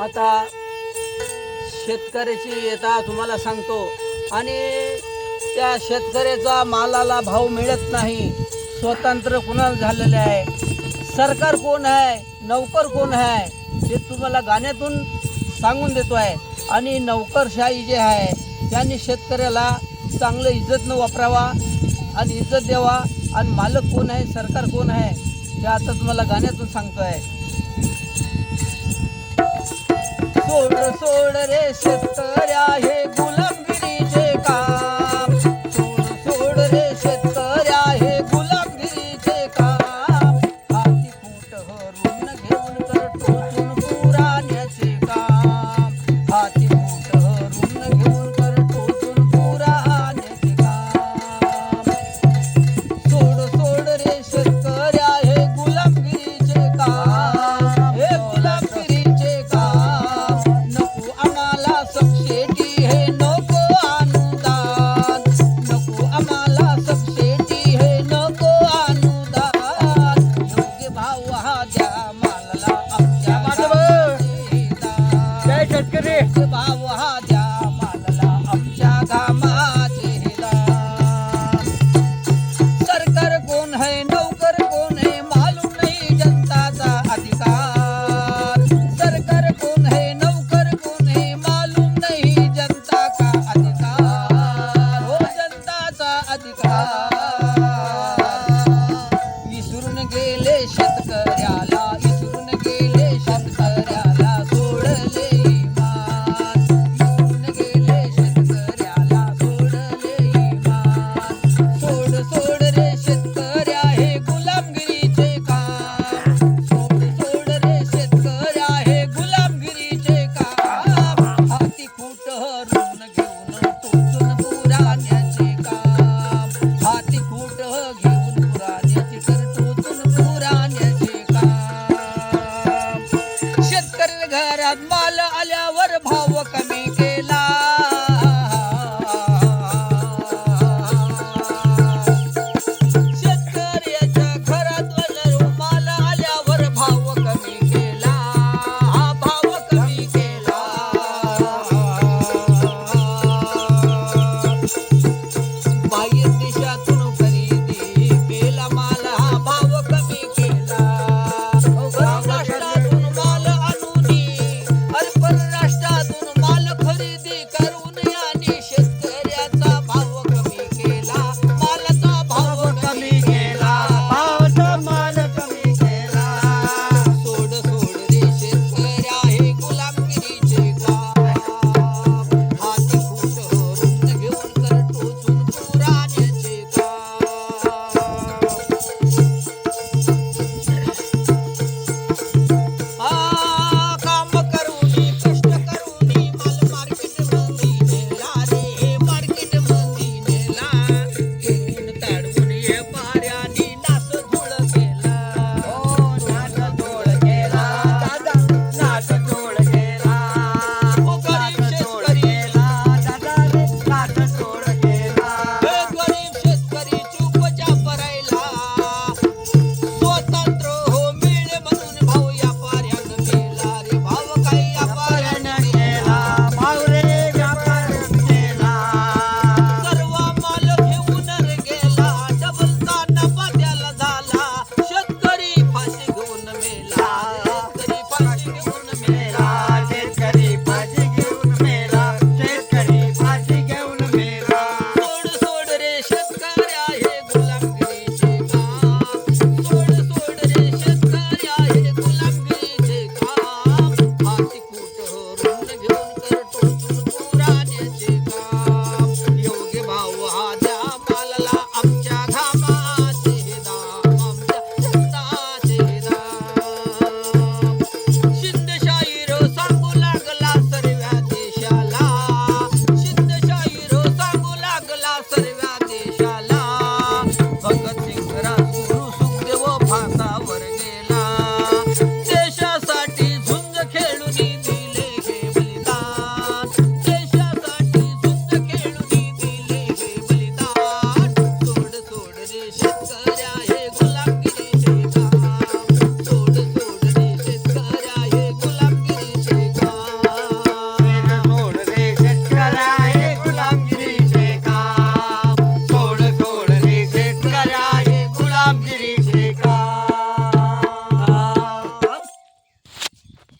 आता शेतकऱ्याची येता तुम्हाला सांगतो. आणि त्या शेतकऱ्याचा मालाला भाव मिळत नाही. स्वतंत्र कुणाला झालेलं आहे? सरकार कोण आहे? नौकर कोण आहे? हे तुम्हाला गाण्यातून सांगून देतो आहे. आणि नौकरशाही जे आहे त्यांनी शेतकऱ्याला चांगलं इज्जत न वापरावा आणि इज्जत द्यावा. आणि मालक कोण आहे? सरकार कोण आहे? हे आता तुम्हाला गाण्यातून सांगतो आहे. गोड सोड रे शेतकऱ्या हे ah, ah.